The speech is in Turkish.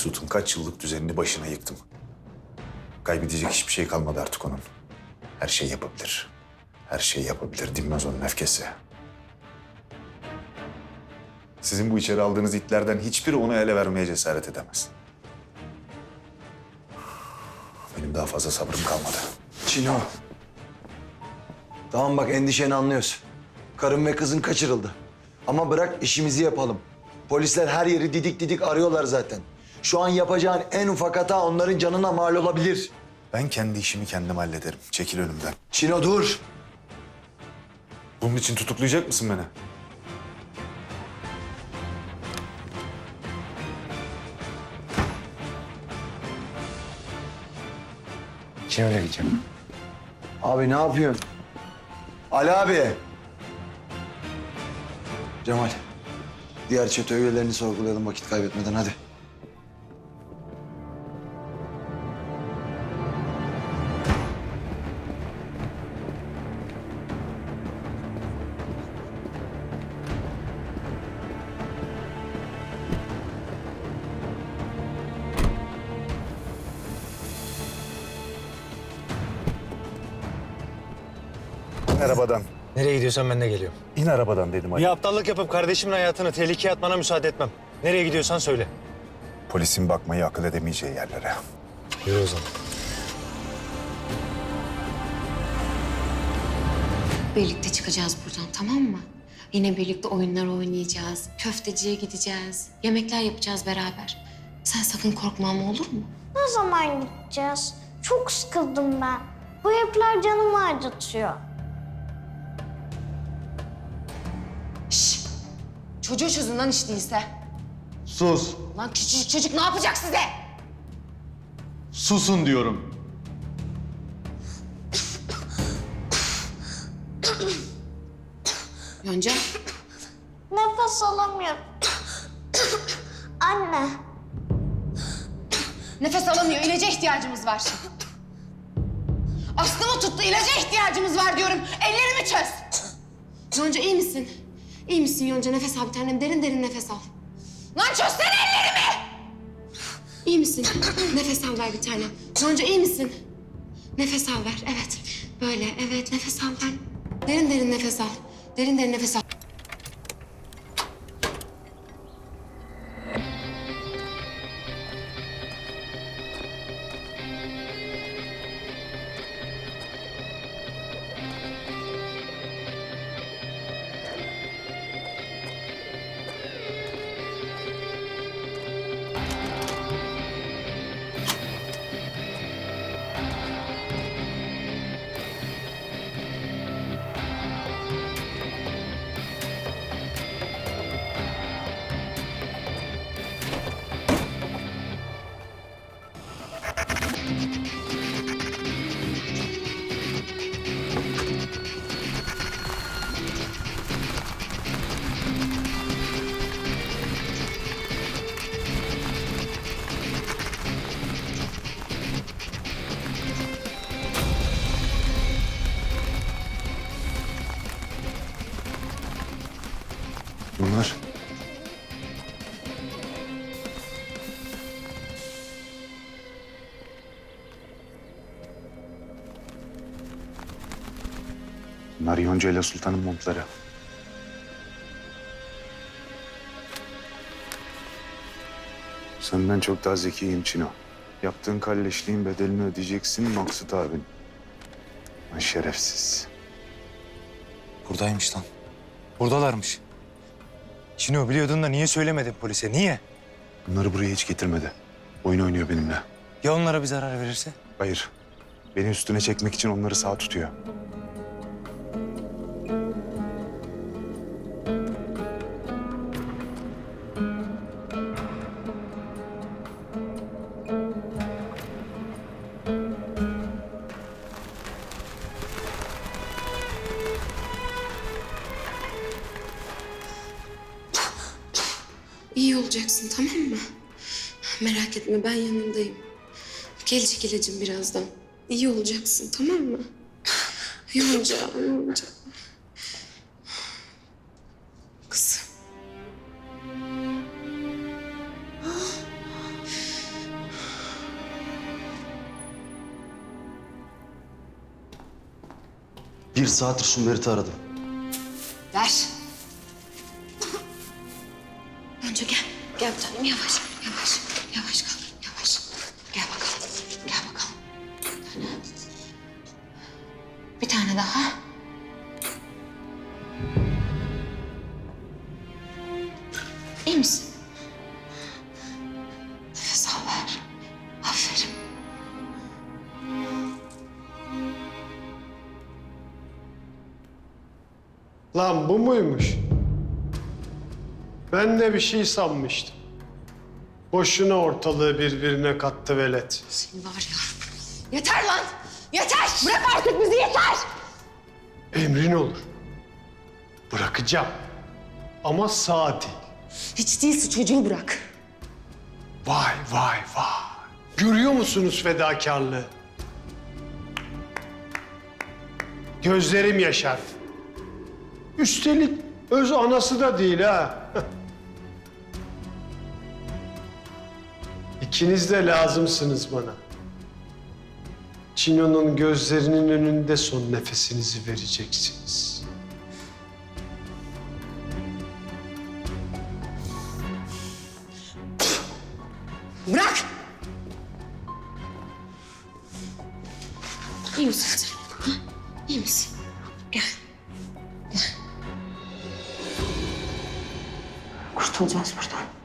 Maksut'un kaç yıllık düzenini başına yıktım. Kaybedecek hiçbir şey kalmadı artık onun. Her şey yapabilir. Her şey yapabilir. Dinmez onun öfkesi. Sizin bu içeri aldığınız itlerden hiçbiri onu ele vermeye cesaret edemez. Benim daha fazla sabrım kalmadı. Çino. Tamam bak endişeni anlıyoruz. Karın ve kızın kaçırıldı. Ama bırak işimizi yapalım. Polisler her yeri didik didik arıyorlar zaten. Şu an yapacağın en ufak hata onların canına mal olabilir. Ben kendi işimi kendim hallederim. Çekil önümden. Çino dur. Bunun için tutuklayacak mısın beni? Çino'yla gideceğim. Abi ne yapıyorsun? Ali abi. Cemal. Diğer çete üyelerini sorgulayalım vakit kaybetmeden hadi. Arabadan. Nereye gidiyorsan ben de geliyorum. İn arabadan dedim Ali. Bir aptallık yapıp kardeşimin hayatını tehlikeye atmana müsaade etmem. Nereye gidiyorsan söyle. Polisin bakmayı akıl edemeyeceği yerlere. Yürü o zaman. Birlikte çıkacağız buradan tamam mı? Yine birlikte oyunlar oynayacağız. Köfteciye gideceğiz. Yemekler yapacağız beraber. Sen sakın korkma ama olur mu? Ne zaman gideceğiz? Çok sıkıldım ben. Bu herifler canımı acıtıyor. Çocuğu çözün lan hiç değilse. Sus. Lan küçücük çocuk ne yapacak size? Susun diyorum. Yonca, Nefes alamıyorum. Anne, nefes alamıyor. İlaca ihtiyacımız var. Aslı mı tuttu? İlaca ihtiyacımız var diyorum. Ellerimi çöz. Yonca iyi misin? İyi misin Yonca? Nefes al bir tanem. Derin derin nefes al. Lan çözsene ellerimi! İyi misin? nefes al ver bir tane. Yonca iyi misin? Nefes al ver. Evet. Böyle. Evet. Nefes al ver. Derin derin nefes al. Derin derin nefes al. Bunlar Bunlar ile Sultan'ın montları. Senden çok daha zekiyim Çino. Yaptığın kalleşliğin bedelini ödeyeceksin Maksut abin. Lan şerefsiz. Buradaymış lan. Buradalarmış. Çino biliyordun da niye söylemedin polise? Niye? Bunları buraya hiç getirmedi. Oyun oynuyor benimle. Ya onlara bir zarar verirse? Hayır. Beni üstüne çekmek için onları sağ tutuyor. İyi olacaksın tamam mı? Merak etme ben yanındayım. Gelecek ilacım birazdan. İyi olacaksın tamam mı? Yonca, Yonca. Kızım. Bir saattir Sümer'i aradım. Tanem yavaş. Yavaş. Yavaş kalk. Yavaş. Gel bakalım. Gel bakalım. Bir tane daha. İyi misin? Nefes al. Lan bu muymuş? Ben de bir şey sanmıştım. Boşuna ortalığı birbirine kattı velet. Seni var ya. Yeter lan! Yeter! Bırak artık bizi yeter! Emrin olur. Bırakacağım. Ama sağ değil. Hiç değilse çocuğu bırak. Vay vay vay. Görüyor musunuz fedakarlığı? Gözlerim yaşardı. Üstelik öz anası da değil ha. İkiniz de lazımsınız bana. Çino'nun gözlerinin önünde son nefesinizi vereceksiniz. Bırak! İyi misin sen? Ha? İyi misin? Gel. Gel. Kurtulacağız buradan.